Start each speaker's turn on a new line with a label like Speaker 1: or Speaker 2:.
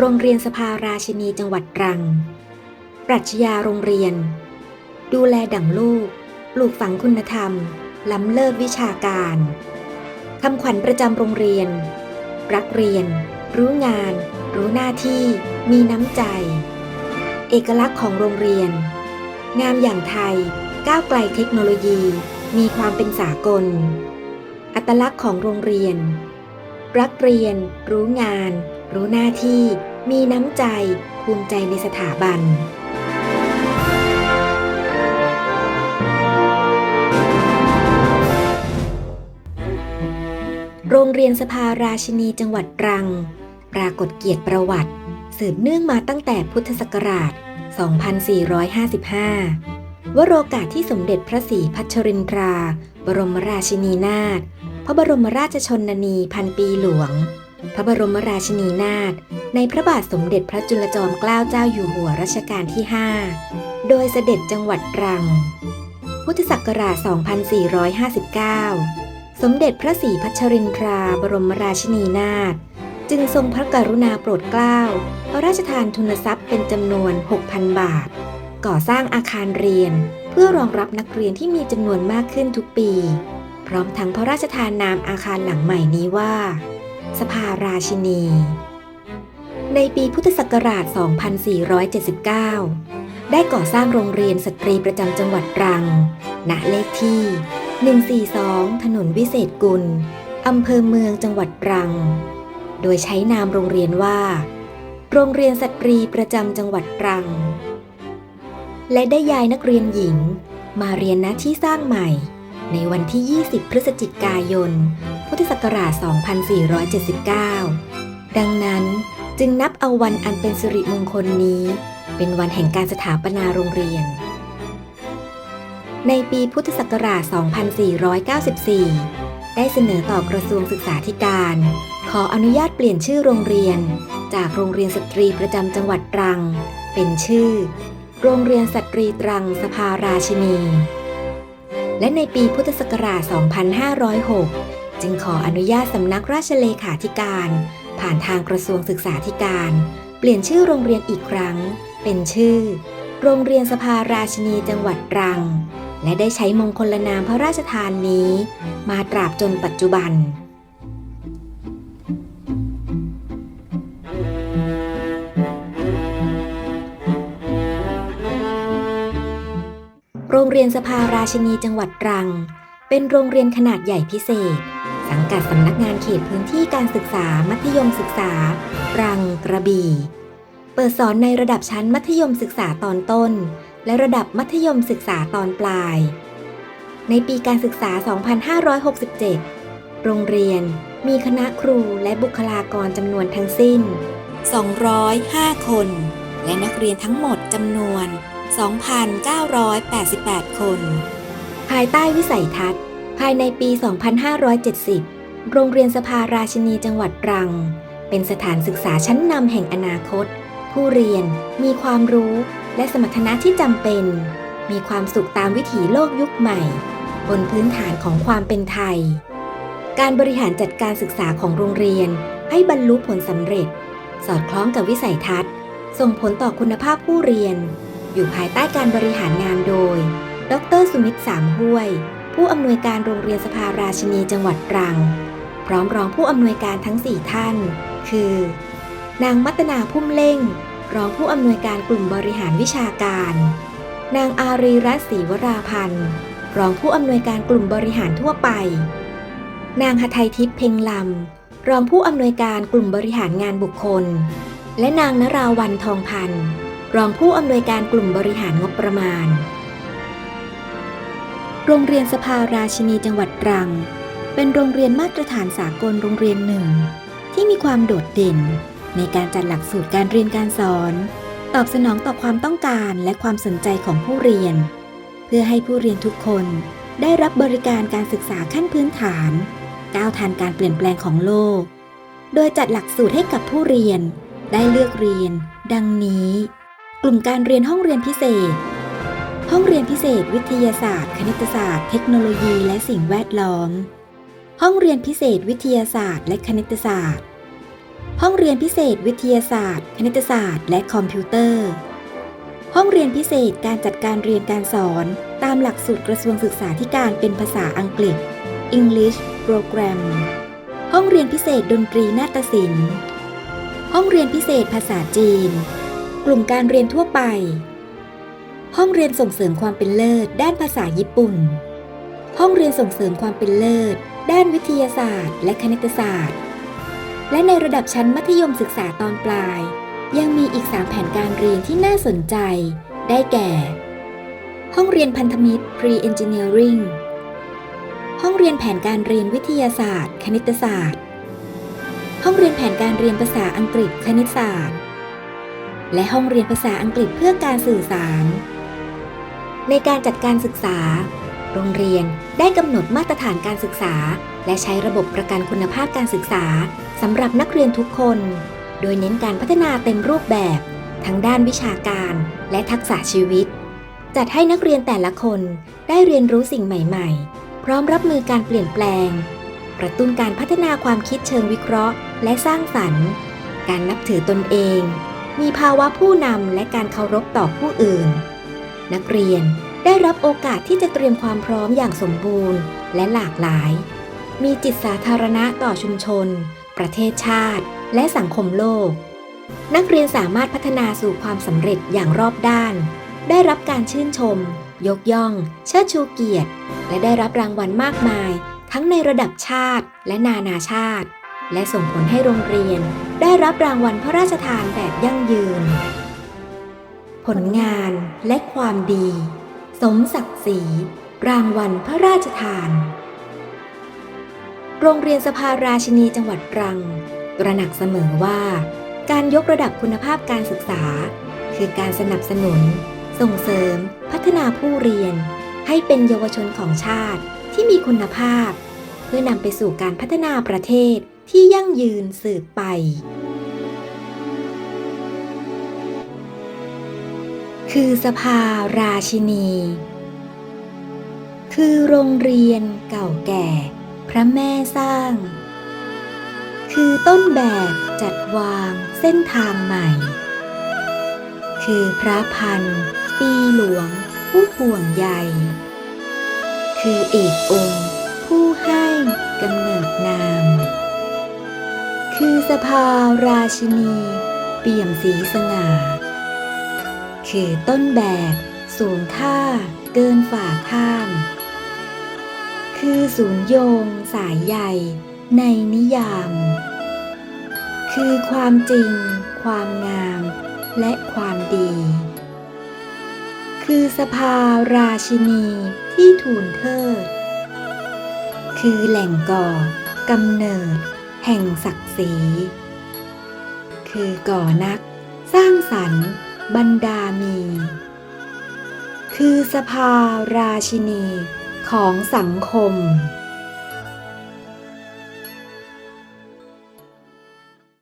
Speaker 1: โรงเรียนสภาราชินีจังหวัดตรัง ปรัชญาโรงเรียน ดูแลดั่งลูก ปลูกฝังคุณธรรม ล้ำเลิศวิชาการ คำขวัญประจำโรงเรียน รักเรียน รู้งาน รู้หน้าที่ มีน้ำใจ เอกลักษณ์ของโรงเรียน งามอย่างไทย ก้าวไกลเทคโนโลยี มีความเป็นสากล อัตลักษณ์ของโรงเรียน รักเรียน รู้งาน รู้หน้าที่ มีน้ำใจ ภูมิใจในสถาบัน โรงเรียนสภาราชินีจังหวัดตรัง ปรากฏเกียรติประวัติ สืบเนื่องมาตั้งแต่พุทธศักราช 2455 วโรกาสที่สมเด็จพระศรีพัชรินทรา บรมราชินีนาถพระบรมราชชนนีพันปีหลวง พระบรมราชินีนาถในพระบาทสมเด็จพระจุลจอมเกล้าเจ้าอยู่หัวรัชกาลที่ 5 โดยเสด็จจังหวัดตรัง พุทธศักราช 2459 สมเด็จพระศรีพัชรินทราบรมราชินีนาถจึงทรงพระกรุณาโปรดเกล้าพระราชทานทุนทรัพย์เป็นจำนวน 6,000 บาท ก่อสร้างอาคารเรียน เพื่อรองรับนักเรียนที่มีจำนวนมากขึ้นทุกปี พร้อมทั้งพระราชทานนามอาคารหลังใหม่นี้ว่า สภาราชินี ในปีพุทธศักราช 2479 ได้ก่อสร้างโรงเรียนสตรีประจำจังหวัดตรัง ณ เลขที่ 142 ถนนวิเศษกุล อำเภอเมืองจังหวัดตรัง โดยใช้นามโรงเรียนว่า โรงเรียนสตรีประจำจังหวัดตรัง และได้ย้ายนักเรียนหญิงมาเรียนณที่สร้างใหม่ในวันที่ 20 พฤศจิกายน พุทธศักราช 2479 ดังนั้นจึงนับเอาวันอันเป็นสิริมงคลนี้ เป็นวันแห่งการสถาปนาโรงเรียน ในปีพุทธศักราช 2494 ได้เสนอต่อกระทรวงศึกษาธิการ ขออนุญาตเปลี่ยนชื่อโรงเรียน จากโรงเรียนสตรีประจำจังหวัดตรัง เป็นชื่อ โรงเรียนสตรีตรังสภาราชินีและในปีพุทธศักราช 2506 จึงขออนุญาตสำนักราชเลขาธิการ ผ่านทางกระทรวงศึกษาธิการ เปลี่ยนชื่อโรงเรียนอีกครั้ง เป็นชื่อ โรงเรียนสภาราชินีจังหวัดตรัง และได้ใช้มงคลนามพระราชทานนี้ มาตราบจนปัจจุบันโรงเรียนสภาราชินีจังหวัดตรัง เป็นโรงเรียนขนาดใหญ่พิเศษ สังกัดสำนักงานเขตพื้นที่การศึกษามัธยมศึกษา รังกระบี่ เปิดสอนในระดับชั้นมัธยมศึกษาตอนต้น และระดับมัธยมศึกษาตอนปลาย ในปีการศึกษา 2567 โรงเรียนมีคณะครูและบุคลากรจำนวนทั้งสิ้น 205 คน และนักเรียนทั้งหมดจำนวน 2,988 คน ภายใต้วิสัยทัศน์ ภายในปี 2570 โรงเรียนสภาราชินีจังหวัดตรัง เป็นสถานศึกษาชั้นนำแห่งอนาคต ผู้เรียนมีความรู้และสมรรถนะที่จำเป็น มีความสุขตามวิถีโลกยุคใหม่ บนพื้นฐานของความเป็นไทย การบริหารจัดการศึกษาของโรงเรียนให้บรรลุผลสำเร็จ สอดคล้องกับวิสัยทัศน์ ส่งผลต่อคุณภาพผู้เรียน อยู่ภายใต้การบริหารงานโดย ดรสุมิตสามห้วย ผู้อำนวยการโรงเรียนสภาราชินีจังหวัดตรัง พร้อมรองผู้อำนวยการทั้ง 4 ท่าน คือ นางมัตนาพุ่มเล่ง รองผู้อำนวยการกลุ่มบริหารวิชาการ นางอารีรัตศรีวราพันธ์รองผู้อำนวยการกลุ่มบริหารทั่วไป นางหทัยทิพย์เพ็งลำ รองผู้อำนวยการกลุ่มบริหารงานบุคคล และนางนราวันทองพันธ์รองผู้อำนวยการกลุ่มบริหารงบประมาณ โรงเรียนสภาราชินีจังหวัดตรัง เป็นโรงเรียนมาตรฐานสากลโรงเรียนหนึ่ง ที่มีความโดดเด่น ในการจัดหลักสูตรการเรียนการสอน ตอบสนองต่อความต้องการและความสนใจของผู้เรียน เพื่อให้ผู้เรียนทุกคนได้รับบริการการศึกษาขั้นพื้นฐาน ก้าวทันการเปลี่ยนแปลงของโลก โดยจัดหลักสูตรให้กับผู้เรียน ได้เลือกเรียน ดังนี้ กลุ่มการเรียนห้องเรียนพิเศษ ห้องเรียนพิเศษวิทยาศาสตร์ คณิตศาสตร์ เทคโนโลยี และสิ่งแวดล้อม ห้องเรียนพิเศษวิทยาศาสตร์ และคณิตศาสตร์ ห้องเรียนพิเศษวิทยาศาสตร์ คณิตศาสตร์ และคอมพิวเตอร์ ห้องเรียนพิเศษการจัดการเรียนการสอน ตามหลักสูตรกระทรวงศึกษาธิการเป็นภาษาอังกฤษ English Program ห้องเรียนพิเศษดนตรีนาฏศิลป์ ห้องเรียนพิเศษภาษาจีน กลุ่มการเรียนทั่วไป ห้องเรียนส่งเสริมความเป็นเลิศ ด้านภาษาญี่ปุ่น ห้องเรียนส่งเสริมความเป็นเลิศ ด้านวิทยาศาสตร์ และคณิตศาสตร์ และในระดับชั้นมัธยมศึกษาตอนปลาย ยังมีอีก 3 แผนการเรียนที่น่าสนใจ ได้แก่ ห้องเรียนพันธมิตร Pre-Engineering ห้องเรียนแผนการเรียนวิทยาศาสตร์ คณิตศาสตร์ ห้องเรียนแผนการเรียนภาษาอังกฤษคณิตศาสตร์ และห้องเรียนภาษาอังกฤษเพื่อการสื่อสาร ในการจัดการศึกษา โรงเรียนได้กำหนดมาตรฐานการศึกษา และใช้ระบบประกันคุณภาพการศึกษาสำหรับนักเรียนทุกคน โดยเน้นการพัฒนาเต็มรูปแบบ ทั้งด้านวิชาการและทักษะชีวิต จัดให้นักเรียนแต่ละคนได้เรียนรู้สิ่งใหม่ๆ พร้อมรับมือการเปลี่ยนแปลง กระตุ้นการพัฒนาความคิดเชิงวิเคราะห์ และสร้างสรรค์ การนับถือตนเอง มีภาวะผู้นำและการเคารพต่อผู้อื่น นักเรียนได้รับโอกาสที่จะเตรียมความพร้อมอย่างสมบูรณ์ และหลากหลาย มีจิตสาธารณะต่อชุมชน ประเทศชาติ และสังคมโลก นักเรียนสามารถพัฒนาสู่ความสำเร็จอย่างรอบด้าน ได้รับการชื่นชม ยกย่อง เชิดชูเกียรติ และได้รับรางวัลมากมาย ทั้งในระดับชาติและนานาชาติ และส่งผลให้โรงเรียน ได้รับรางวัลพระราชทานแบบยั่งยืน ผลงานและความดี สมศักดิ์ศรีรางวัลพระราชทาน โรงเรียนสภาราชินีจังหวัดตรัง ตระหนักเสมอว่า การยกระดับคุณภาพการศึกษา คือการสนับสนุน ส่งเสริม พัฒนาผู้เรียน ให้เป็นเยาวชนของชาติที่มีคุณภาพ เพื่อนำไปสู่การพัฒนาประเทศที่ยั่งยืนสืบไป คือสภาราชินี คือโรงเรียนเก่าแก่ พระแม่สร้าง คือต้นแบบจัดวางเส้นทางใหม่ คือพระพันปีหลวงผู้ห่วงใย คือเอกองค์ ผู้ให้กำเนิดนาม คือสภาราชินี เปี่ยมสีสง่า คือต้นแบบ สูงค่า เกินฝ่าข้าม คือศูนย์โยง สายใยในนิยาม คือความจริง ความงาม และความดี คือสภาราชินีที่ทูลเทิด คือแหล่งก่อกำเนิด แห่งศักดิ์ศรี คือก่อนัก สร้างสรรค์ บรรดามี คือสภาราชินีของสังคม